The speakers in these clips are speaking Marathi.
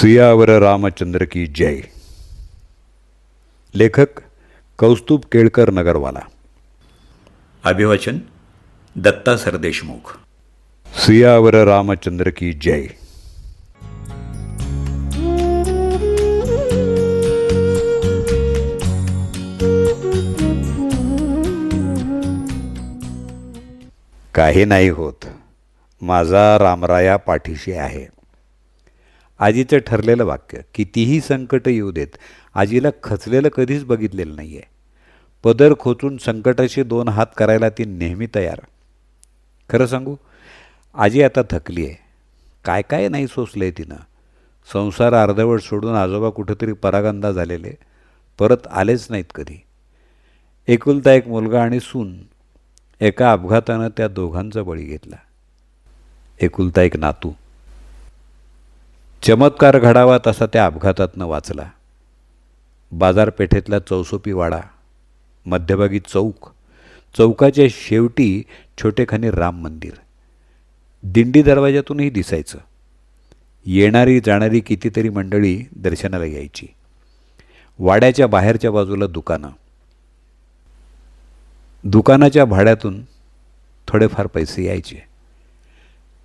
सियावर रामचंद्र की जय. लेखक कौस्तुभ केळकर नगरवाला. अभिवाचन दत्ता सरदेशमुख. सियावर रामचंद्र की जय. काही नाही होत. माझा रामराया पाठीशी आहे. आजीचं ठरलेलं वाक्य कितीही संकट येऊ देत आजीला खचलेलं कधीच बघितलेलं नाही आहे पदर खोचून संकटाशी दोन हात करायला ती नेहमी तयार. खरं सांगू आजी आता थकली आहे. काय काय नाही सोसलं आहे तिनं. संसार अर्धवट सोडून आजोबा कुठेतरी परागंदा झालेले. परत आलेच नाहीत कधी. एकुलता एक मुलगा आणि सून एका अपघातानं त्या दोघांचा बळी घेतला. एकुलता एक नातू. चमत्कार घडावा तसा त्या अपघातातनं वाचला. बाजारपेठेतला चौसोपी वाडा मध्यभागी चौक चौकाच्या शेवटी छोटेखानी राम मंदिर. दिंडी दरवाजातूनही दिसायचं. येणारी जाणारी कितीतरी मंडळी दर्शनाला यायची. वाड्याच्या बाहेरच्या बाजूला दुकानं. दुकानाच्या भाड्यातून थोडेफार पैसे यायचे.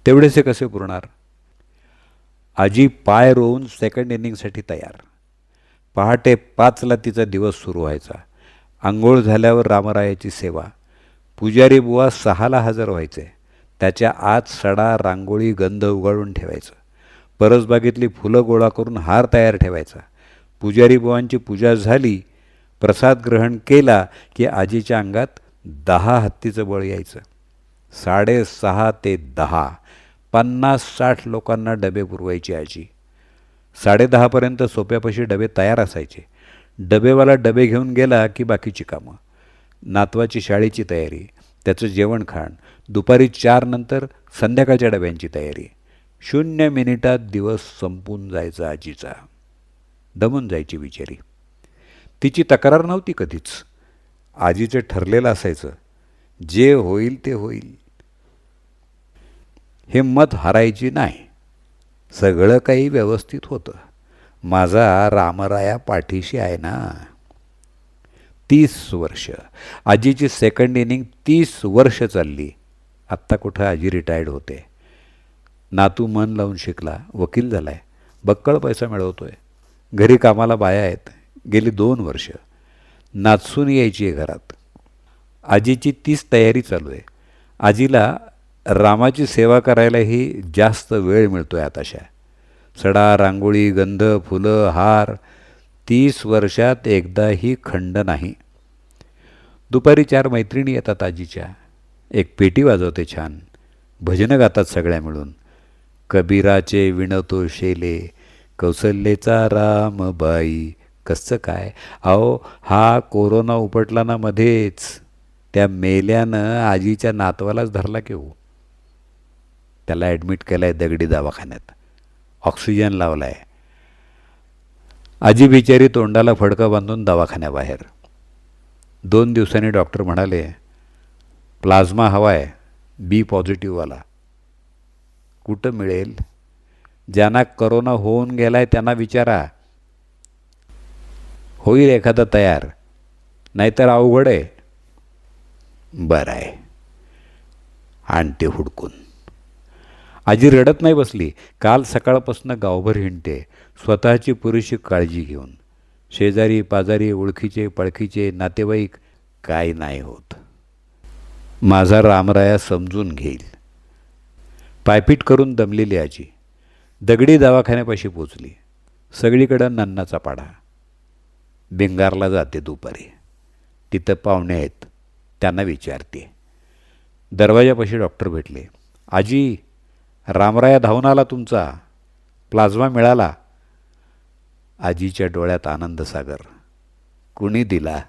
तेवढेसे कसे पुरणार? आजी पाय रोवून सेकंड इनिंगसाठी तयार. पहाटे पाचला तिचा दिवस सुरू व्हायचा. आंघोळ झाल्यावर रामरायाची सेवा. पुजारी बुवा सहाला हजर व्हायचे. त्याच्या आत सडा रांगोळी गंध उगाळून ठेवायचं. परसबागेतली फुलं गोळा करून हार तयार ठेवायचा. पुजारी बुवांची पूजा झाली. प्रसाद ग्रहण केला की आजीच्या अंगात दहा हत्तीचं बळ यायचं. साडेसहा ते दहा. पन्नास साठ लोकांना डबे पुरवायची आजी. साडेदहापर्यंत सोप्यापाशी डबे तयार असायचे. डबेवाला डबे घेऊन गेला की बाकीची कामं. नातवाची शाळेची तयारी त्याचं जेवण खाण दुपारी चार नंतर संध्याकाळच्या डब्यांची तयारी. शून्य मिनिटात दिवस संपून जायचा आजीचा. दमून जायची बिचारी. तिची तक्रार नव्हती कधीच. आजीचं ठरलेलं असायचं. जे होईल ते होईल. हिंमत हरायची नाही. सगळं काही व्यवस्थित होतं. माझा रामराया पाठीशी आहे ना. तीस वर्ष. आजीची सेकंड इनिंग तीस वर्ष चालली. आत्ता कुठं आजी रिटायर्ड होते. नातू मन लावून शिकला. वकील झाला आहे बक्कळ पैसा मिळवतोय. घरी कामाला बाया आहेत. गेली दोन वर्ष. नाचून यायची आहे घरात. आजीची तीच तयारी चालू आहे. आजीला रामाची सेवा करायलाही जास्त वेळ मिळतो आहे आताशा. सडा रांगोळी गंध फुलं हार तीस वर्षात एकदाही खंड नाही. दुपारी चार मैत्रिणी येतात आजीच्या. एक पेटी वाजवते छान. भजनं गातात सगळ्या मिळून. कबीराचे विणतो शेले कौशल्येचा रामबाई कसं काय? अहो हा कोरोना उपटला ना मध्येच. त्या मेल्यानं आजीच्या नातवालाच धरला की हो. त्याला ॲडमिट केलं आहे दगडी दवाखान्यात. ऑक्सिजन लावला आहे आजी बिचारी तोंडाला फडकं बांधून दवाखान्याबाहेर. दोन दिवसांनी डॉक्टर म्हणाले प्लाझ्मा हवा आहे बी पॉझिटिव्हवाला कुठं मिळेल? ज्यांना करोना होऊन गेला आहे त्यांना विचारा. होईल एखादा तयार. नाहीतर अवघड आहे. बरं आहे. आणते हुडकून. आजी रडत नाही बसली. काल सकाळपासून गावभर हिंडते. स्वतःची पुरेशी काळजी घेऊन. शेजारी पाजारी ओळखीचे पळखीचे नातेवाईक काय नाही होत. माझा रामराया समजून घेईल. पायपीट करून दमलेली आजी. दगडी दवाखान्यापाशी पोचली. सगळीकडं नन्नाचा पाडा बिंगारला जाते दुपारी. तिथं पाहुणे आहेत. त्यांना विचारते. दरवाजापाशी डॉक्टर भेटले. आजी रामराया धावून आला तुमचा. प्लाझ्मा मिळाला. आजीच्या डोळ्यात आनंदसागर कुणी दिला?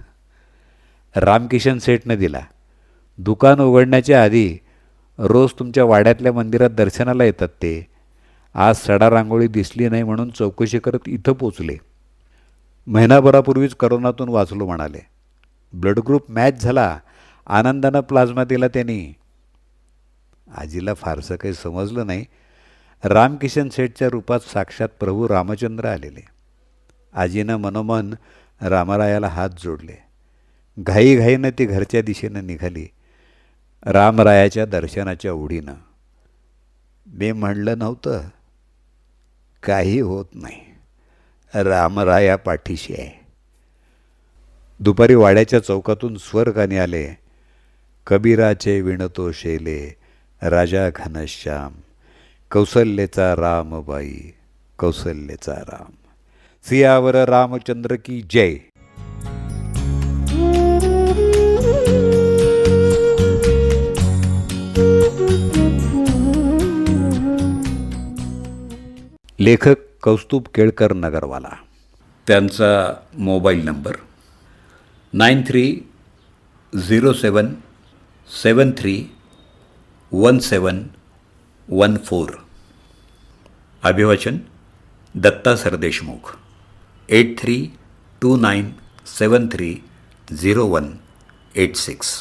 रामकिशन सेठनं दिला. दुकान उघडण्याच्या आधी रोज तुमच्या वाड्यातल्या मंदिरात दर्शनाला येतात ते. आज सडा रांगोळी दिसली नाही म्हणून चौकशी करत इथं पोचले. महिनाभरापूर्वीच करोनातून वाचलो म्हणाले. ब्लड ग्रुप मॅच झाला. आनंदानं प्लाझ्मा दिला त्यांनी. आजीला फारसं काही समजलं नाही. रामकिशन सेठच्या रूपात साक्षात प्रभू रामचंद्र आलेले. आजीनं मनोमन रामरायाला हात जोडले. घाईघाईनं ती घरच्या दिशेनं निघाली. रामरायाच्या दर्शनाच्या ओढीनं मी म्हणलं नव्हतं. काही होत नाही. रामराया पाठीशी आहे. दुपारी वाड्याच्या चौकातून स्वर गाणे आले. कबीराचे विणतो शेले. राजा घनश्याम कौसल्येचा रामबाई कौसल्येचा राम. सियावर रामचंद्र की जय. लेखक कौस्तुभ केळकर नगरवाला. त्यांचा mobile number nine three zero seven seven three one seven one four. अभिवाचन Datta Sardeshmukh eight three two nine seven three zero one eight six.